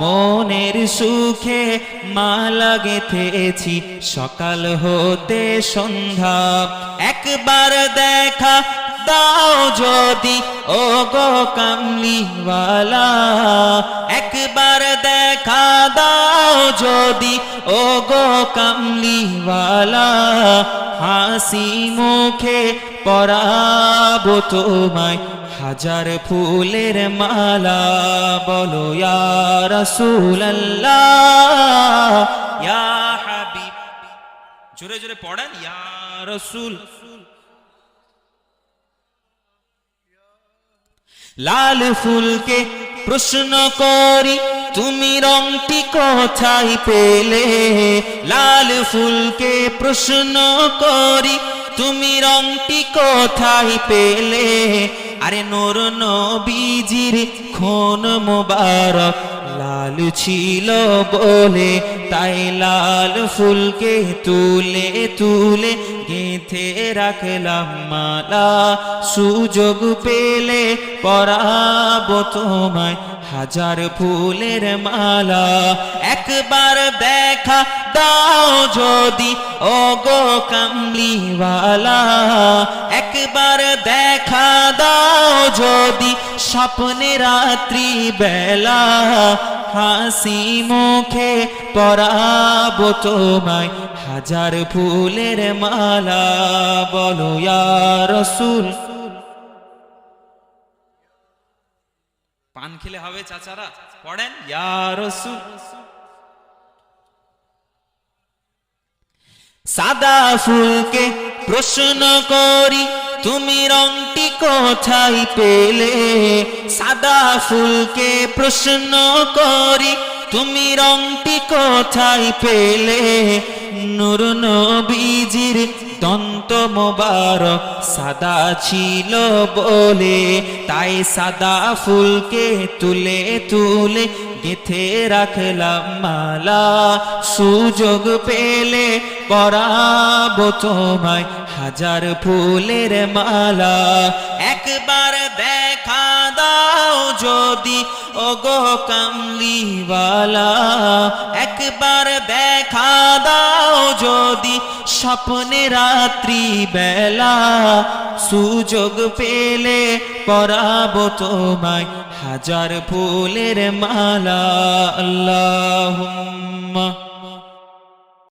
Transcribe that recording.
মনের সুখে মালা গেথেছি সকাল হতে সন্ধ্যা, একবার দেখা দাও যদি। ও গো কামলিওয়ালা, একবার দেখা দাও যদি। ও গো কামলিওয়ালা, হাসি মুখে পরাবো তোমায়। হাজার ফুলের মালা বলো, ইয়া জোরে জোরে পড়েন, ইয়া রাসূল। লাল ফুলকে প্রশ্ন করি তুমি রংটি কোথায় পেলে? লাল ফুলকে প্রশ্ন করি, তুমি রংটি কোথায় পেলে? আরে নোর নবীজির খুন মোবারক, লাল ছিল বলে, তাই লাল ফুলকে তুলে তুলে গেঁথে রাখলাম মালা। সুযোগ পেলে পরাবো তোমায় হাজার ফুলের মালা, একবার দেখা দাও যদি ও গো কামলিওয়ালা। একবার দেখা দাও যদি, স্বপ্নে রাত্রি বেলা হাসি মুখে পরাবো তোমায়। হাজার ফুলের মালা, বলো রসুল। পান খেলে হবে চাচারা? পড়েন? সাদা ফুলকে প্রশ্ন করি, তুমি রংটি কোথায় পেলে? সাদা ফুলকে প্রশ্ন করি, তুমি রংটি কোথায় পেলে? নূর নবীজির দন্ত মোবারক সাদা ছিল বলে, তাই সাদা ফুলকে তুলে তুলে গেথে রাখলাম মালা। সুযোগ পেলে পরাবো তোমায় হাজার ফুলের মালা। একবার দেখা যদি ও গো কামলিওয়ালা একবার দেখা দাও যদি, স্বপ্নে রাত্রি বেলা, সুযোগ পেলে পরাবো তোমায় হাজার ফুলের মালা। আল্লাহুম্মা।